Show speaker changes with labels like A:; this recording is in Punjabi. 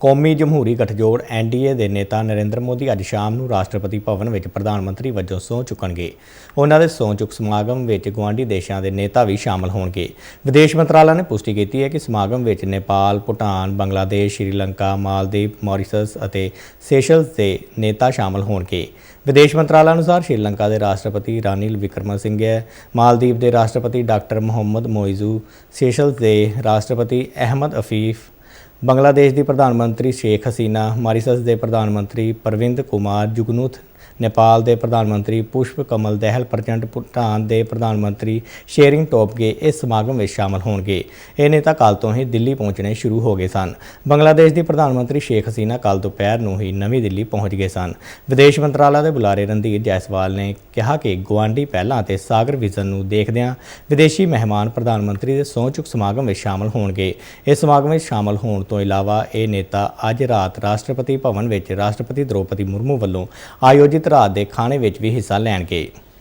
A: ਕੌਮੀ ਜਮਹੂਰੀ ਗਠਜੋੜ ਐਨਡੀਏ ਦੇ ਨੇਤਾ ਨਰਿੰਦਰ ਮੋਦੀ ਅੱਜ ਸ਼ਾਮ ਨੂੰ ਰਾਸ਼ਟਰਪਤੀ ਭਵਨ ਵਿੱਚ ਪ੍ਰਧਾਨ ਮੰਤਰੀ ਵਜੋਂ ਸਹੁੰ ਚੁੱਕਣਗੇ। ਉਹਨਾਂ ਦੇ ਸਹੁੰ ਚੁੱਕ ਸਮਾਗਮ ਵਿੱਚ ਗੁਆਂਢੀ ਦੇਸ਼ਾਂ ਦੇ ਨੇਤਾ ਵੀ ਸ਼ਾਮਲ ਹੋਣਗੇ। ਵਿਦੇਸ਼ ਮੰਤਰਾਲਾ ਨੇ ਪੁਸ਼ਟੀ ਕੀਤੀ ਹੈ ਕਿ ਸਮਾਗਮ ਵਿੱਚ ਨੇਪਾਲ, ਭੂਟਾਨ, ਬੰਗਲਾਦੇਸ਼, ਸ਼੍ਰੀਲੰਕਾ, ਮਾਲਦੀਵ, ਮੌਰੀਸ਼ਸ ਅਤੇ ਸੇਸ਼ਲਸ ਦੇ ਨੇਤਾ ਸ਼ਾਮਲ ਹੋਣਗੇ। ਵਿਦੇਸ਼ ਮੰਤਰਾਲਾ ਅਨੁਸਾਰ ਸ਼੍ਰੀਲੰਕਾ ਦੇ ਰਾਸ਼ਟਰਪਤੀ ਰਾਨਿਲ ਵਿਕਰਮਸਿੰਘੇ, ਮਾਲਦੀਵ ਦੇ ਰਾਸ਼ਟਰਪਤੀ ਡਾਕਟਰ ਮੁਹੰਮਦ ਮੋਇਜ਼ੂ, ਸੇਸ਼ਲਸ ਦੇ ਰਾਸ਼ਟਰਪਤੀ ਅਹਿਮਦ ਅਫੀਫ ਬੰਗਲਾਦੇਸ਼ ਦੀ ਪ੍ਰਧਾਨ ਮੰਤਰੀ ਸ਼ੇਖ ਹਸੀਨਾ ਮਾਰੀਸ਼ਸ ਦੇ ਪ੍ਰਧਾਨ ਮੰਤਰੀ ਪ੍ਰਵਿੰਦ ਕੁਮਾਰ ਜੁਗਨੂਥ ਨੇਪਾਲ ਦੇ ਪ੍ਰਧਾਨ ਮੰਤਰੀ ਪੁਸ਼ਪ ਕਮਲ ਦਹਿਲ ਪ੍ਰਚੰਡ ਭੂਟਾਨ ਦੇ ਪ੍ਰਧਾਨ ਮੰਤਰੀ ਸ਼ੇਰਿੰਗ ਟੋਪਗੇ ਇਸ ਸਮਾਗਮ ਵਿੱਚ ਸ਼ਾਮਲ ਹੋਣਗੇ। ਇਹ ਨੇਤਾ ਕੱਲ ਤੋਂ ਹੀ ਦਿੱਲੀ ਪਹੁੰਚਣੇ ਸ਼ੁਰੂ ਹੋ ਗਏ ਸਨ। ਬੰਗਲਾਦੇਸ਼ ਦੀ ਪ੍ਰਧਾਨ ਮੰਤਰੀ ਸ਼ੇਖ ਹਸੀਨਾ ਕੱਲ ਦੁਪਹਿਰ ਨੂੰ ਹੀ ਨਵੀਂ ਦਿੱਲੀ ਪਹੁੰਚ ਗਏ ਸਨ। ਵਿਦੇਸ਼ ਮੰਤਰਾਲਾ ਦੇ ਬੁਲਾਰੇ ਰਣਧੀਰ ਜੈਸਵਾਲ ਨੇ ਕਿਹਾ ਕਿ ਗੁਆਂਢੀ ਪਹਿਲਾਂ ਤੇ ਸਾਗਰ ਵਿਜ਼ਨ ਨੂੰ ਦੇਖਦਿਆਂ ਵਿਦੇਸ਼ੀ ਮਹਿਮਾਨ ਪ੍ਰਧਾਨ ਮੰਤਰੀ ਦੇ ਸਹੁੰ ਚੁੱਕ ਸਮਾਗਮ ਵਿੱਚ ਸ਼ਾਮਲ ਹੋਣਗੇ। ਇਸ ਸਮਾਗਮ ਵਿੱਚ ਸ਼ਾਮਲ ਹੋਣ ਤੋਂ ਇਲਾਵਾ ਇਹ ਨੇਤਾ ਅੱਜ ਰਾਤ ਰਾਸ਼ਟਰਪਤੀ ਭਵਨ ਵਿੱਚ ਰਾਸ਼ਟਰਪਤੀ ਦ੍ਰੋਪਦੀ ਮੁਰਮੂ ਵੱਲੋਂ ਆਯੋਜਿਤ ਰਾਤ ਦੇ ਖਾਣੇ ਵਿੱਚ ਵੀ ਹਿੱਸਾ ਲੈਣਗੇ।